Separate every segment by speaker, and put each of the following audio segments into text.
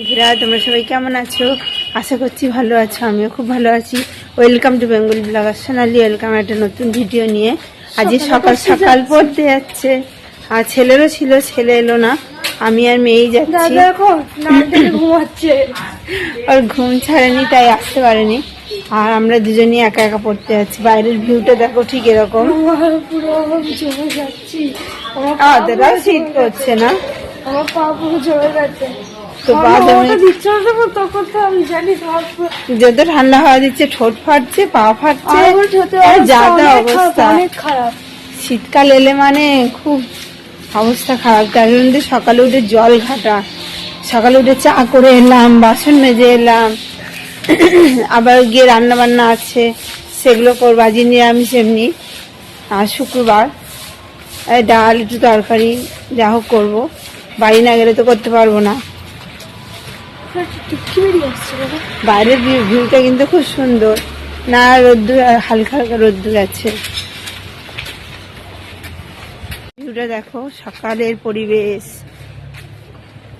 Speaker 1: বন্ধুরা তোমরা সবাই কেমন আছো? আশা করছি ভালো আছো আমিও খুব ভালো আছি। Welcome to Bengal blogger Sonali welcome একটা নতুন ভিডিও নিয়ে। আজকে সকাল সকাল পড়তে যাচ্ছে। আর ছেলেরও ছিল ছেলে এলো না। আমি আর মেয়েই যাচ্ছি।
Speaker 2: ঘুমাচ্ছে।
Speaker 1: ওর ঘুম ছাড়েনি তাই আসতে পারেনি। আর আমরা দুজনই একা একা পড়তে যাচ্ছি। বাইরের ভিউটা দেখো ঠিক এরকম। শীত করছে না?
Speaker 2: আমার পা পুরো জমে যাচ্ছে।
Speaker 1: তো যত ঠান্ডা হাওয়া দিচ্ছে ঠোঁট ফাটছে পা ফাটছে আর
Speaker 2: অবস্থা খারাপ,
Speaker 1: শীতকাল এলে মানে খুব অবস্থা খারাপ। তার জন্য সকালে উঠে জল ঘাটা সকালে উঠে চা করে এলাম বাসন মেজে এলাম আবার গিয়ে রান্না বান্না আছে সেগুলো করব আজ নিরামিষ এমনি। আর শুক্রবার ডাল একটু তরকারি যা হোক করব। বাড়ি না গেলে তো করতে পারব না। বাইরের ভিউ- ভিউটা কিন্তু খুব সুন্দর। না রোদ্দুর হালকা হালকা রোদ্দুর আছে। ভিউটা দেখো সকালের পরিবেশ।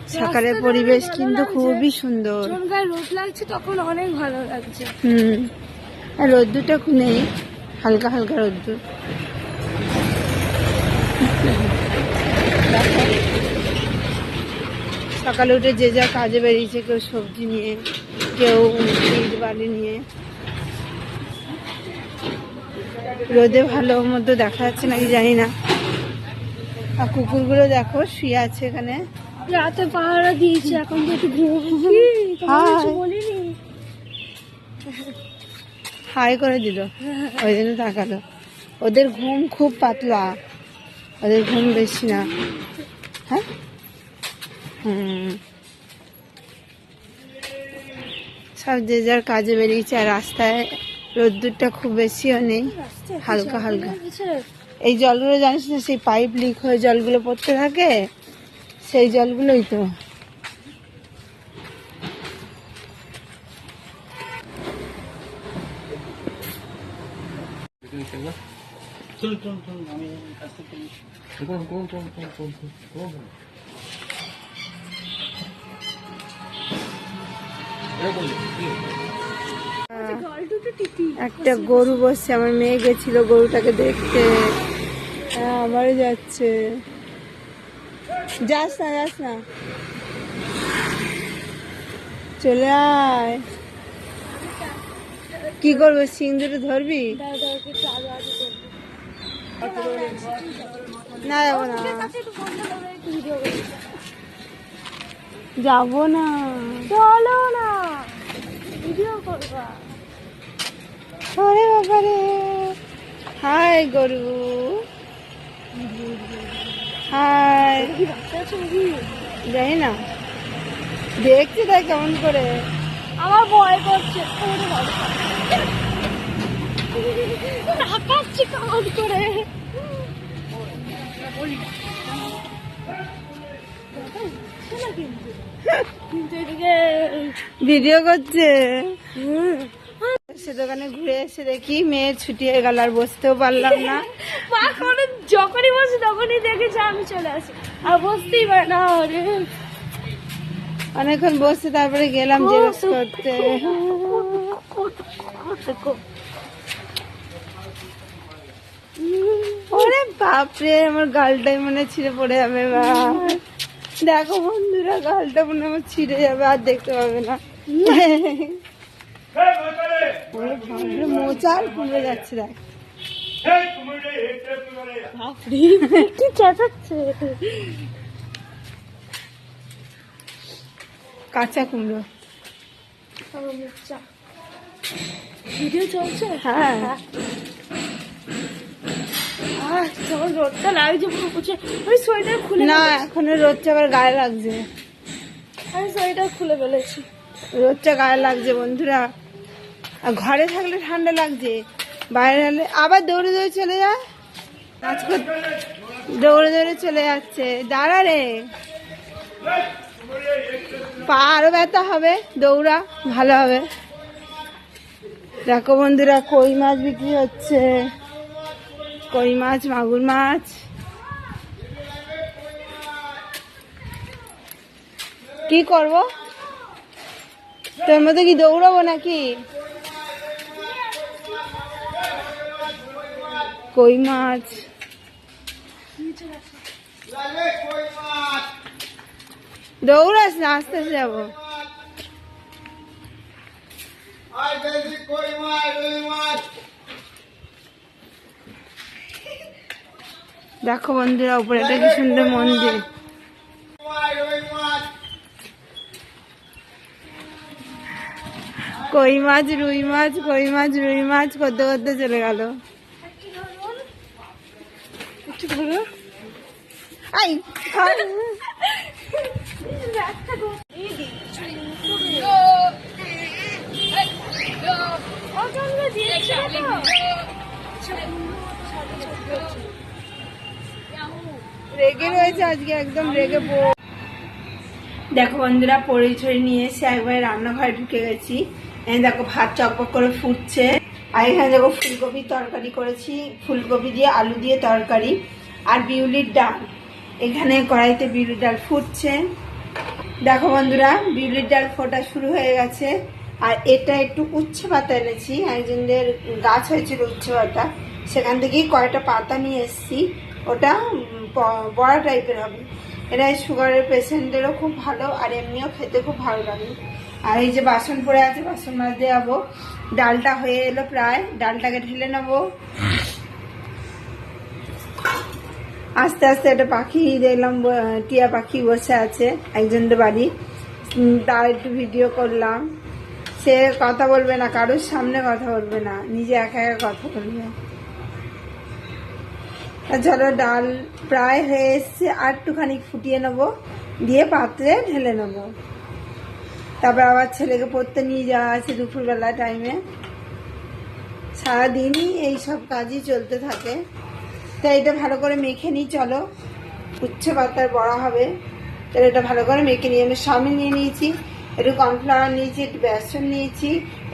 Speaker 1: সকালের পরিবেশ কিন্তু খুবই সুন্দর।
Speaker 2: রোদ লাগছে তখন অনেক ভালো লাগছে।
Speaker 1: হুম। আর রোদ্দুরটা খুব নেই। হালকা হালকা রোদ্দুর। সকালে উঠে যে যা কাজে বেরিয়েছে কেউ সবজি নিয়ে কেউ ইট বালি নিয়ে। রোদে ভালো মতো দেখা যাচ্ছে নাকি জানি না। আর কুকুরগুলো দেখো শুয়ে আছে এখানে।
Speaker 2: রাতে পাহারা দিয়েছে এখন তো একটু। বলিনি।
Speaker 1: হাই করে দিল ওই জন্য তাকালো। ওদের ঘুম খুব পাতলা ওদের ঘুম বেশি না। হ্যাঁ? সব যে যার কাজে বেরিয়েছে আর রাস্তায় রোদ্দুরটা খুব বেশিও নেই হালকা হালকা। এই জলগুলো জানিস না সেই পাইপ লিক হয়ে জলগুলো পড়তে থাকে সেই জলগুলোই তো। একটা গরু বসছে, আমার মেয়ে গেছিল গরুটাকে দেখতে। হ্যাঁ আমারও যাচ্ছে। যাস না যাস না। চলে আয়। কি করব, সিং ধরবি? না যাব না। যাব না।
Speaker 2: চলো না। ভিডিও করবা।
Speaker 1: ওরে বাবারে হাই গরু। হাই। জানি না দেখছি তাই কেমন করে।
Speaker 2: আমার ভয় করছে। ওরে কেমন করে।
Speaker 1: ভিডিও করছে সে দোকানে ঘুরে এসে দেখি মেয়ে ছুটি হয়ে গেল আর বসতেও পারলাম না
Speaker 2: যখনই বসে তখনই দেখেছে আমি চলে আসি আর বসতেই পারে না
Speaker 1: অনেকক্ষণ বসে তারপরে গেলাম জেরক্স করতে ওরে বাপরে আমার গালটাই মনে ছিঁড়ে পড়ে যাবে বা দেখো বন্ধুরা গালটা মনে আমার ছিঁড়ে যাবে আর দেখতে পাবে না। মোচা আর কুমড়ে যাচ্ছে দেখ।
Speaker 2: কি
Speaker 1: কাঁচা কুমড়ো।
Speaker 2: ভিডিও চলছে?
Speaker 1: হ্যাঁ।
Speaker 2: যখন রোদটা লাগছে পুরো আমি সোয়েটার খুলে
Speaker 1: না এখনও রোদটা আবার গায়ে লাগছে।
Speaker 2: আমি সোয়েটার খুলে ফেলেছি।
Speaker 1: রোদটা গায়ে লাগছে বন্ধুরা। আর ঘরে থাকলে ঠান্ডা লাগছে। বাইরে হলে আবার দৌড়ে দৌড়ে চলে যায় করতে দৌড়ে দৌড়ে চলে যাচ্ছে। দাঁড়া রে। পা আরও ব্যথা হবে। দৌড়া ভালো হবে। দেখো বন্ধুরা কই মাছ বিক্রি হচ্ছে। কই মাছ, মাগুর মাছ? কি করব? তোর মধ্যে কি দৌড়াবো নাকি? কই মাছ? দৌড়াস না, আস্তে আস্তে যাব। দেখো বন্ধুরা, উপরে একটা কি সুন্দর মন্দির। কই মাছ, রুই মাছ, কই মাছ, রুই মাছ করতে করতে চলে গেল। আজকে একদম দেখো বন্ধুরা, পরিচয় নিয়ে এসে একবার রান্নাঘরে ঢুকে গেছি। দেখো, ভাত চকপক করে ফুটছে। আর এখানে দেখো ফুলকপি তরকারি করেছি। ফুলকপি দিয়ে, আলু দিয়ে তরকারি আর বিউলির ডাল। এখানে কড়াইতে বিউলির ডাল ফুটছে। দেখো বন্ধুরা, বিউলির ডাল ফোটা শুরু হয়ে গেছে। আর এটা একটু উচ্ছে পাতা এনেছি। একজনদের গাছ হয়েছিল উচ্ছে পাতা। সেখান থেকেই কয়েকটা পাতা নিয়ে এসেছি। ওটা বড়া টাইপের হবে। এটা সুগারের পেশেন্টেরও খুব ভালো, আর এমনিও খেতে খুব ভালো লাগে। আর এই যে বাসন পড়ে আছে, বাসন মাজতে যাব। ডালটা হয়ে এলো প্রায়, ডালটাকে ঢেলে নেব। আস্তে আস্তে একটা পাখি দেখলাম টিয়া পাখি বসে আছে একজনের বাড়ি। তার একটু ভিডিও করলাম। সে কথা বলবে না, কারোর সামনে কথা বলবে না, নিজে একা একা কথা বলবে। চলো ডাল প্রায় হয়ে এসছে, আর একটুখানি ফুটিয়ে নেব, দিয়ে পাত্রে ঢেলে নেব। তারপর আবার ছেলেকে পড়তে নিয়ে যাওয়া আছে দুপুরবেলা টাইমে সারাদিনই এই সব কাজই চলতে থাকে। তাই এটা ভালো করে মেখে নিই, চলো। উচ্ছে পাতার বড়া হবে, তাহলে এটা ভালো করে মেখে নিই। আমি স্বামী নিয়ে নিয়েছি, একটু কর্নফ্লাওয়ার নিয়েছি, একটু বেসন নিয়েছি,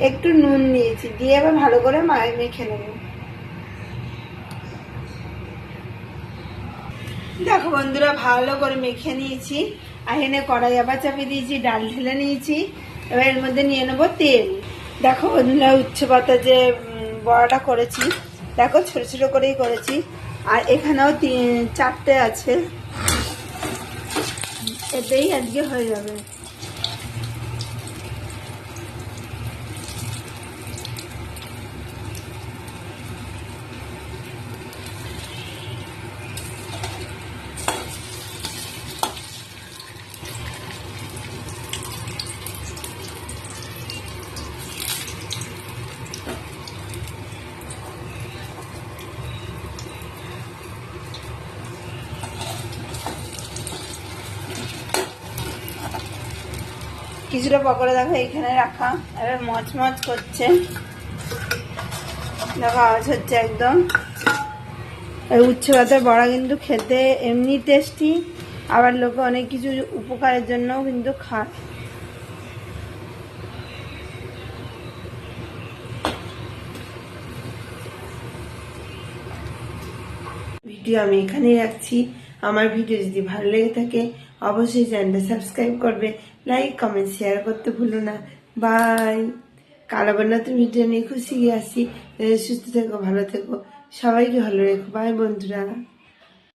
Speaker 1: একটু নুন নিয়েছি, দিয়ে এবার ভালো করে মায়ে মেখে নেব। দেখো বন্ধুরা, ভালো করে মেখে নিয়েছি। আর এনে কড়াই আবার চাপিয়ে দিয়েছি, ডাল ঢেলে নিয়েছি। এবার এর মধ্যে নিয়ে নেব তেল। দেখো বন্ধুরা, উচ্ছে পাতা যে বড়াটা করেছি, দেখো ছোট ছোট করেই করেছি। আর এখানেও তিন- চারটে আছে। এতেই আজকে হয়ে যাবে। কিছুটা পকোড়া দেখো, এখানে রাখা। এবার মচমচ করছে। দেখো, আওয়াজ হচ্ছে একদম। এই উচ্ছে পাতার বড়া কিন্তু খেতে এমনি টেস্টি আবার লোকে অনেক কিছু উপকারের জন্যও কিন্তু খায়। ভিডিও আমি এখানেই রাখছি। আমার ভিডিও যদি ভালো লেগে থাকে অবশ্যই চ্যানেলটা সাবস্ক্রাইব করবে লাইক কমেন্ট শেয়ার করতে ভুলো না। বাই কালো আবার নতুন ভিডিও নিয়ে খুশি গিয়ে আসি। সুস্থ থেকো, ভালো থেকো। সবাইকে ভালো রেখো। বাই বন্ধুরা।